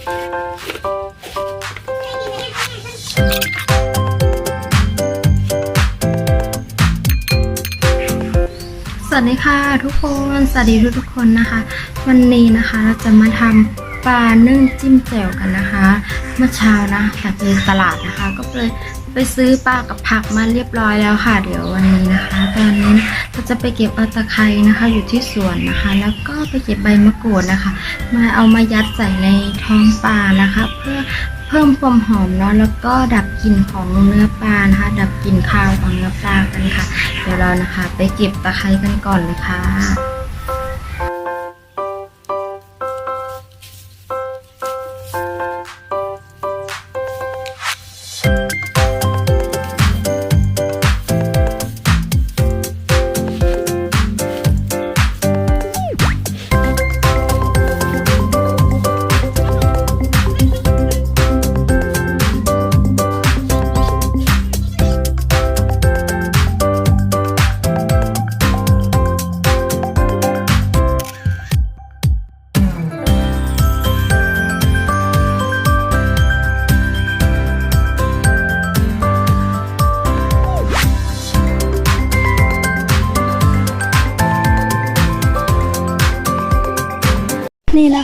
สวัสดีค่ะทุกคน สวัสดีทุกทุกคนนะคะ วันนี้นะคะเราจะมาทำ ปลานึ่งจิ้มแจ่วกันนะคะ เมื่อเช้านะค่ะไปตลาดนะคะ ก็เลยไปซื้อปลากับผักมาเรียบร้อยแล้วค่ะ เดี๋ยววันนี้นะคะ ตอนนี้เราจะไปเก็บเอาตะไคร้นะคะ อยู่ที่สวนนะคะ แล้วก็ไปเก็บใบมะกรูดนะคะ มาเอามายัดใส่ในท้องปลานะคะ เพื่อเพิ่มความหอมเนาะแล้วก็ดับกลิ่นของเนื้อปลานะคะ ดับกลิ่นคาวของเนื้อปลากันค่ะ เดี๋ยวเรานะคะ ไปเก็บตะไคร้กันก่อนเลยค่ะ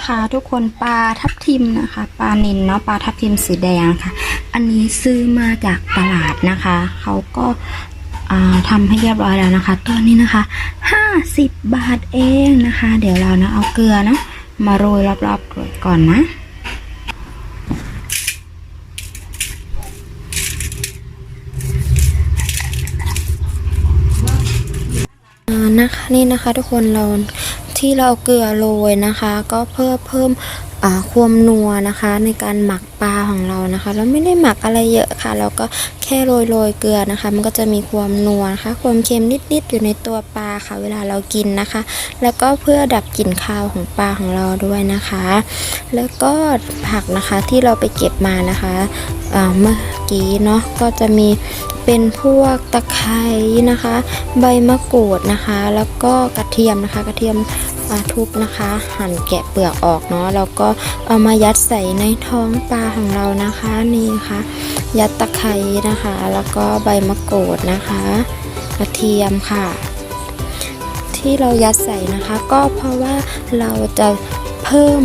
นะคะ ทุกคนปลาทับทิมนะคะปลานินเนาะปลาทับทิมสีแดงค่ะ อันนี้ซื้อมาจากตลาดนะคะ เขาก็อ่าทำให้เรียบร้อยแล้วนะคะ ตัวนี้นะคะ 50 บาทเองนะคะ เดี๋ยวเรานะเอาเกลือนะมาโรยรอบๆก่อนนะนะคะนี่นะคะทุกคนเรา ที่เราเกลือโรยนะคะ ก็เพื่อเพิ่มความนัวนะคะในการหมักปลาของเรานะคะ เราไม่ได้หมักอะไรเยอะค่ะ เราก็แค่โรยโรยเกลือนะคะ มันก็จะมีความนัวนะคะความเค็มนิดๆอยู่ในตัวปลาค่ะ เวลาเรากินนะคะ แล้วก็เพื่อดับกลิ่นคาวของปลาของเราด้วยนะคะ แล้วก็ผักนะคะที่เราไปเก็บมานะคะเมื่อกี้เนาะก็จะมีเป็นพวกตะไคร้นะคะ ใบมะกรูดนะคะ แล้วก็กระเทียมนะคะ กระเทียมทุบนะคะ หั่นแกะเปลือกออกเนาะแล้วก็เอามายัดใส่ในท้องปลาของเรานะคะนี่นะคะยัดตะไคร้นะคะ แล้วก็ใบมะกรูดนะคะกระเทียมค่ะ ที่เรายัดใส่นะคะ ก็เพราะว่าเราจะเพิ่ม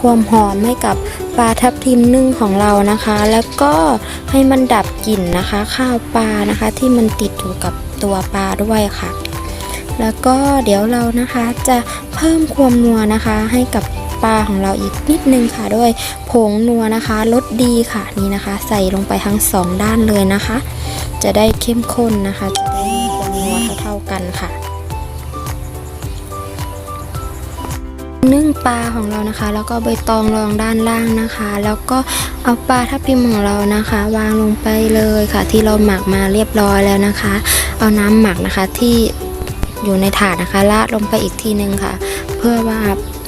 ความหอมให้กับปลาทับทิมนึ่งของเรานะคะ แล้วก็ให้มันดับกลิ่นนะคะ ข้าวปลานะคะที่มันติดอยู่กับตัวปลาด้วยค่ะ แล้วก็เดี๋ยวเรานะคะจะเพิ่มความนัวนะคะให้กับ ปลาของเราอีกนิดนึงค่ะด้วยผงนัวนะคะรสดีค่ะนี่นะคะ ใส่ลงไปทั้งสองด้านเลยนะคะ จะได้เข้มข้นนะคะจะได้มีความนัวเท่าๆกันค่ะนึ่งปลาของเรานะคะ แล้วก็ใบตองรองด้านล่างนะคะ แล้วก็เอาปลาทับทิมของเรานะคะ วางลงไปเลยค่ะ ที่เราหมักมาเรียบร้อยแล้วนะคะ เอาน้ำหมักนะคะที่อยู่ในถาดนะคะราดลงไปอีกทีนึงค่ะ พื่อว่า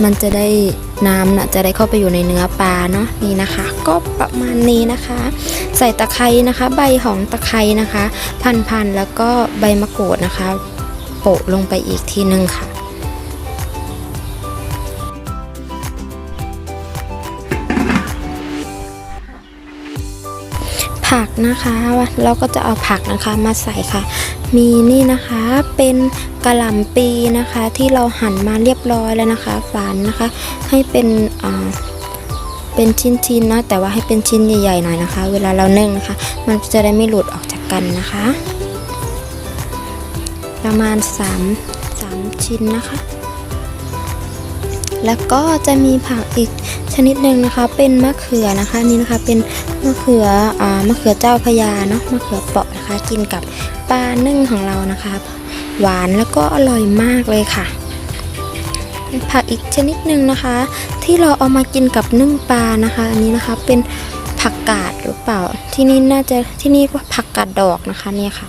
มันจะได้น้ำนะจะได้เข้าไปอยู่ในเนื้อปลาเนาะนี่นะคะ ก็ประมาณนี้นะคะ ใส่ตะไคร้นะคะ ใบของตะไคร้นะคะ พันๆแล้วก็ใบมะกรูดนะคะ โปะลงไปอีกทีนึงค่ะผักนะคะเราก็จะเอาผักนะคะมาใส่ค่ะ มีนี่นะคะเป็น กระหล่ำปีนะคะที่เราหั่นมาเรียบร้อยแล้วนะคะ ฝานนะคะ ให้เป็นอ่าเป็นชิ้นๆนะแต่ว่าให้เป็นชิ้นใหญ่ๆหน่อยนะคะ เวลาเรานึ่งนะคะ มันจะได้ไม่หลุดออกจากกันนะคะ ประมาณ 3 3 ชิ้นนะคะ แล้วก็จะมีผักอีกชนิดหนึ่งนะคะ เป็นมะเขือนะคะนี่นะคะเป็นมะเขืออ่ามะเขือเจ้าพระยาเนาะมะเขือเปาะนะคะ กินกับปลานึ่งของเรานะคะ หวานแล้วก็อร่อยมากเลยค่ะ ผักอีกชนิดหนึ่งนะคะ ที่เราเอามากินกับนึ่งปลานะคะอันนี้นะคะเป็นผักกาดหรือเปล่าที่นี่น่าจะที่นี่ก็ผักกาดดอกนะคะเนี่ยค่ะ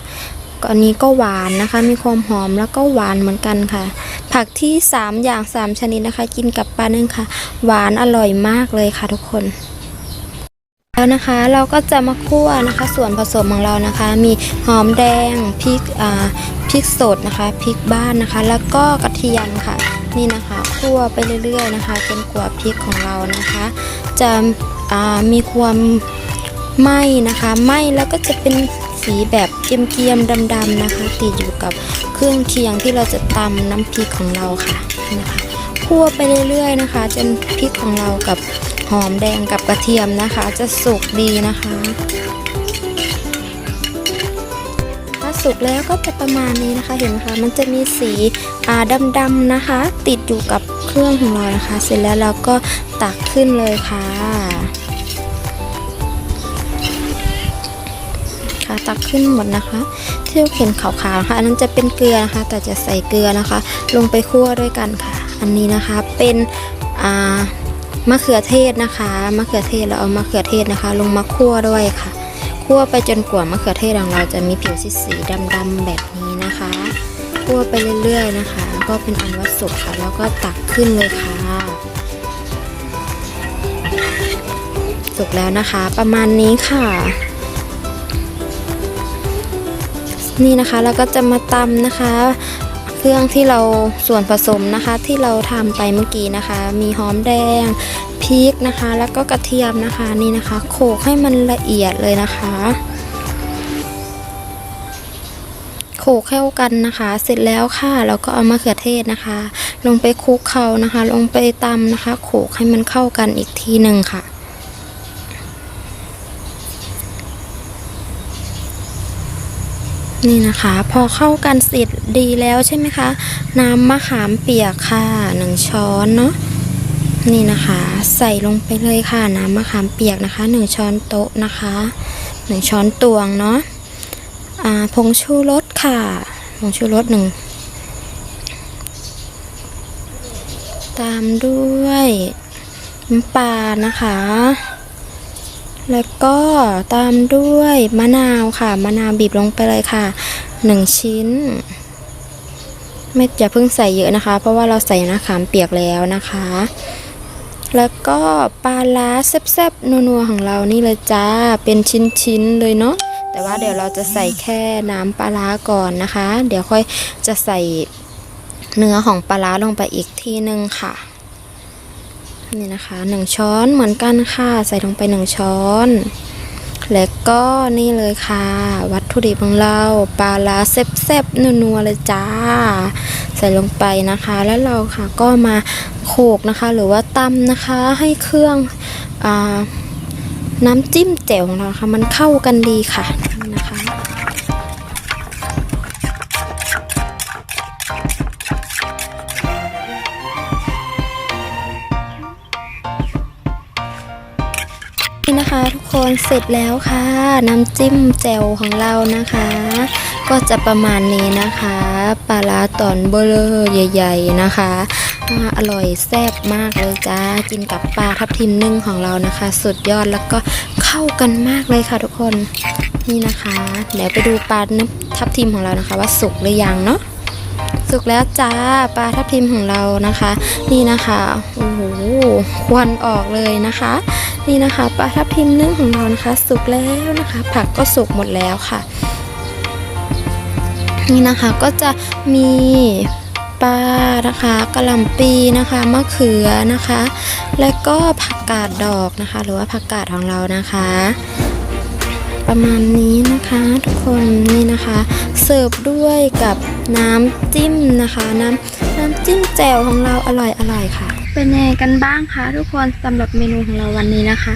ก็อันนี้ก็หวานนะคะ มีความหอมแล้วก็หวานเหมือนกันค่ะ ผักที่ 3 อย่าง 3 ชนิดนะคะ กินกับปลานึ่งค่ะ หวานอร่อยมากเลยค่ะทุกคน แล้วนะคะเราก็จะมาคั่วนะคะ ส่วนผสมของเรานะคะ มีหอมแดงพริกอ่าพริกสดนะคะพริกบ้านนะคะ แล้วก็กระเทียมค่ะ นี่นะคะคั่วไปเรื่อยๆนะคะจนกว่าพริกของเรานะคะ จะอ่ามีความไหม้นะคะไหม้แล้วก็จะเป็นสีแบบเกียมๆดำๆนะคะ ติดอยู่กับเครื่องเคียงที่เราจะตำน้ำพริกของเราค่ะนะคะคั่วไปเรื่อยๆนะคะ จนพริกของเรากับ หอมแดงกับกระเทียมนะคะ จะสุกดีนะคะ ถ้าสุกแล้วก็จะประมาณนี้นะคะเห็นไหมคะมันจะมีสีอ่าดำๆนะคะ ติดอยู่กับเครื่องของเรานะคะ เสร็จแล้วเราก็ตักขึ้นเลยค่ะค่ะตักขึ้นหมดนะคะที่เราเห็นขาวๆนะคะอันนั้นจะเป็นเกลือนะคะ แต่จะใส่เกลือนะคะ ลงไปคั่วด้วยกันค่ะ อันนี้นะคะเป็นอ่า มะเขือเทศนะคะมะเขือเทศเราเอามะเขือเทศนะคะ ลงมาคั่วด้วยค่ะคั่วไปจนกว่ามะเขือเทศของเราจะมีผิวสีๆดำๆแบบนี้นะคะคั่วไปเรื่อยๆนะคะ ก็เป็นอันว่าสุกค่ะ แล้วก็ตักขึ้นเลยค่ะสุกแล้วนะคะ ประมาณนี้ค่ะ นี่นะคะเราก็จะมาตำนะคะ เครื่องที่เราส่วนผสมนะคะ ที่เราทำไปเมื่อกี้นะคะ มีหอมแดงพริกนะคะ แล้วก็กระเทียมนะคะนี่นะคะ โขลกให้มันละเอียดเลยนะคะ โขลกเข้ากันนะคะ เสร็จแล้วค่ะเราก็เอามะเขือเทศนะคะ ลงไปคลุกเคล้านะคะ ลงไปตำนะคะ โขลกให้มันเข้ากันอีกทีหนึ่งค่ะ นี่นะคะ พอเข้ากันเสร็จดีแล้วใช่ไหมคะ น้ำมะขามเปียกค่ะหนึ่งช้อนเนาะนี่นะคะ ใส่ลงไปเลยค่ะน้ำมะขามเปียกนะคะหนึ่งช้อนโต๊ะนะคะหนึ่งช้อนตวงเนาะอ่าผงชูรสค่ะผงชูรสหนึ่งตามด้วยน้ำปลานะคะ แล้วก็ตามด้วยมะนาวค่ะ มะนาวบีบลงไปเลยค่ะหนึ่งชิ้น ไม่อย่าเพิ่งใส่เยอะนะคะ เพราะว่าเราใส่มะขามเปียกแล้วนะคะ แล้วก็ปลาล้าแซ่บๆนัวๆของเรานี่เลยจ้า เป็นชิ้นๆเลยเนาะ แต่ว่าเดี๋ยวเราจะใส่แค่น้ำปลาร้าก่อนนะคะ เดี๋ยวค่อยจะใส่เนื้อของปลาร้าลงไปอีกทีนึงค่ะ นี่นะคะหนึ่งช้อนเหมือนกันค่ะ ใส่ลงไปหนึ่งช้อน แล้วก็นี่เลยค่ะ วัตถุดิบของเราปลาลาแซ่บๆนัวๆเลยจ้า ใส่ลงไปนะคะ แล้วเราค่ะก็มาโขกนะคะ หรือว่าตำนะคะให้เครื่องอน้ำจิ้มแจ่วของเราค่ะ มันเข้ากันดีค่ะ นี่นะคะทุกคนเสร็จแล้วค่ะ น้ำจิ้มแจ่วของเรานะคะ ก็จะประมาณนี้นะคะปลาร้าตอนเบลอใหญ่ ๆนะคะอร่อยแซ่บมากเลยจ้ากินกับปลาทับทิมนึ่งของเรานะคะ สุดยอดแล้วก็เข้ากันมากเลยค่ะทุกคนนี่นะคะเดี๋ยวไปดูปลาน้ำทับทิมของเรานะคะ ว่าสุกหรือยังเนาะสุกแล้วจ้าปลาทับทิมของเรานะคะ นี่นะคะโอ้โห ควันออกเลยนะคะ นี่นะคะปลาทับทิมนึ่งของเรานะคะสุกแล้วนะคะ ผักก็สุกหมดแล้วค่ะ นี่นะคะก็จะมีปลานะคะกระหล่ำปีนะคะมะเขือนะคะ และก็ผักกาดดอกนะคะ หรือว่าผักกาดของเรานะคะ ประมาณนี้นะคะทุกคนนี่นะคะ เสิร์ฟด้วยกับน้ำจิ้มนะคะ น้ำน้ำจิ้มแจ่วของเราอร่อยอร่อยค่ะ เป็นยังไงกันบ้างคะทุกคนสำหรับเมนูของเราวันนี้นะคะ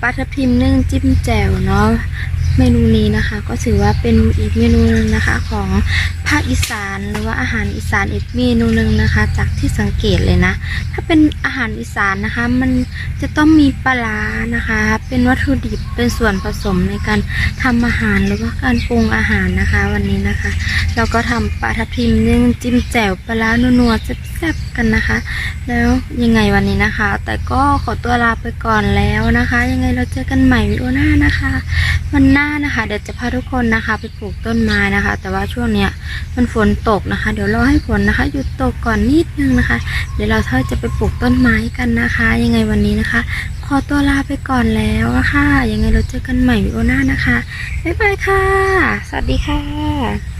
ปลาทับทิมนึ่งจิ้มแจ่วเนาะ เมนูนี้นะคะก็ถือว่าเป็นอีกเมนูหนึงนะคะของภาคอีสานหรือว่าอาหารอีสานอีกเมนูหนึ่งนะคะ จากที่สังเกตเลยนะ ถ้าเป็นอาหารอีสานนะคะ มันจะต้องมีปลาร้านะคะ เป็นวัตถุดิบเป็นส่วนผสมในการทำอาหารหรือว่าการปรุงอาหารนะคะ วันนี้นะคะเราก็ทำปลาทับทิมนึ่งจิ้มแจ่วปลาร้านัวๆแซ่บๆกันนะคะ แล้วยังไงวันนี้นะคะ แต่ก็ขอตัวลาไปก่อนแล้วนะคะ ยังไงเราเจอกันใหม่วิดีโอหน้านะคะ วันหน้านะคะ เดี๋ยวจะพาทุกคนนะคะ ไปปลูกต้นไม้นะคะ แต่ว่าช่วงเนี้ยมันฝนตกนะคะ เดี๋ยวรอให้ฝนนะคะหยุดตกก่อนนิดนึงนะคะ เดี๋ยวเราถ้าจะไปปลูกต้นไม้กันนะคะ ยังไงวันนี้นะคะ ขอตัวลาไปก่อนแล้วอะค่ะยังไงเราเจอกันใหม่วิโอหน้านะคะบ๊ายบายค่ะ สวัสดีค่ะ